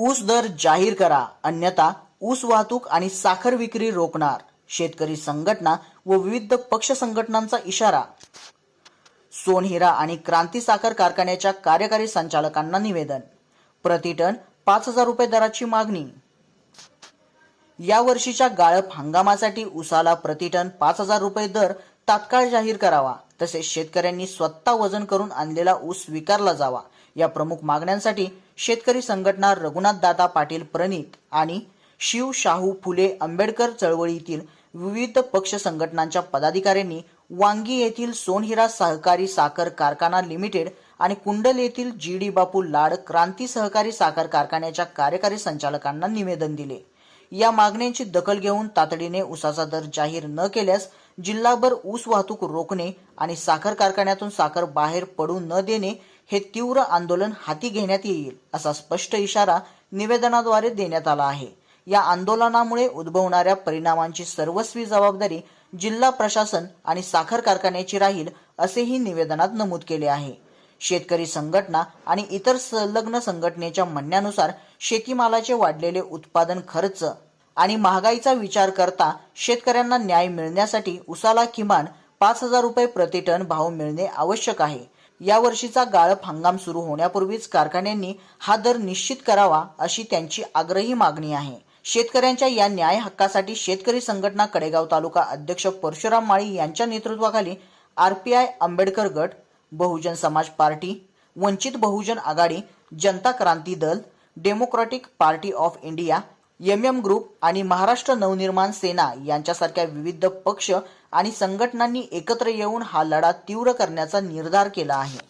ऊस दर जाहीर करा अन्यथा ऊस वाहतूक आणि साखर विक्री रोखणार. शेतकरी संघटना व विविध पक्ष संघटनांचा इशारा. सोनहिरा आणि क्रांती साखर कारखान्याच्या कार्यकारी संचालकांना निवेदन. प्रतिटन पाच हजार रुपये दराची मागणी. या वर्षीच्या गाळप हंगामासाठी उसाला प्रतिटन पाच हजार रुपये दर तात्काळ जाहीर करावा. तसेच शेतकऱ्यांनी स्वतः वजन करून आणलेला ऊस स्वीकारला जावा. या प्रमुख मागण्यांसाठी शेतकरी संघटना रघुनाथ दादा पाटील प्रणित आणि शिव शाहू फुले आंबेडकर चळवळीतील विविध पक्ष संघटनांच्या पदाधिकाऱ्यांनी वांगी येथील सोनहिरा सहकारी साखर कारखाना लिमिटेड आणि कुंडल येथील जी डी बापू लाड क्रांती सहकारी साखर कारखान्याच्या कार्यकारी संचालकांना निवेदन दिले. या मागण्यांची दखल घेऊन तातडीने ऊसाचा दर जाहीर न केल्यास जिल्हाभर ऊस वाहतूक रोखणे आणि साखर कारखान्यातून साखर बाहेर पडू न देणे हे तीव्र आंदोलन हाती घेण्यात येईल असा स्पष्ट इशारा निवेदनाद्वारे देण्यात आला आहे. या आंदोलनामुळे उद्भवणाऱ्या परिणामांची सर्वस्वी जबाबदारी जिल्हा प्रशासन आणि साखर कारखान्याची राहील असेही निवेदनात नमूद केले आहे. शेतकरी संघटना आणि इतर संलग्न संघटनेच्या म्हणण्यानुसार शेतीमालाचे वाढलेले उत्पादन खर्च आणि महागाईचा विचार करता शेतकऱ्यांना न्याय मिळण्यासाठी उसाला किमान पाच हजार रुपये प्रतिटन भाव मिळणे आवश्यक आहे. या वर्षीचा गाळप हंगाम सुरू होण्यापूर्वीच कारखान्यांनी हा दर निश्चित करावा अशी त्यांची आग्रही मागणी आहे. शेतकऱ्यांच्या या न्याय हक्कासाठी शेतकरी संघटना कडेगाव तालुका अध्यक्ष परशुराम माळी यांच्या नेतृत्वाखाली आरपीआय आंबेडकर गट Bahujan Samaj party Vanchit Bahujan Aghadi Janata Kranti Dal democratic party of India M M group आणि महाराष्ट्र नवनिर्माण सेना यांच्यासारख्या विविध पक्ष आणि संघटनांनी एकत्र येऊन हा लढा तीव्र करण्याचा निर्धार केला आहे.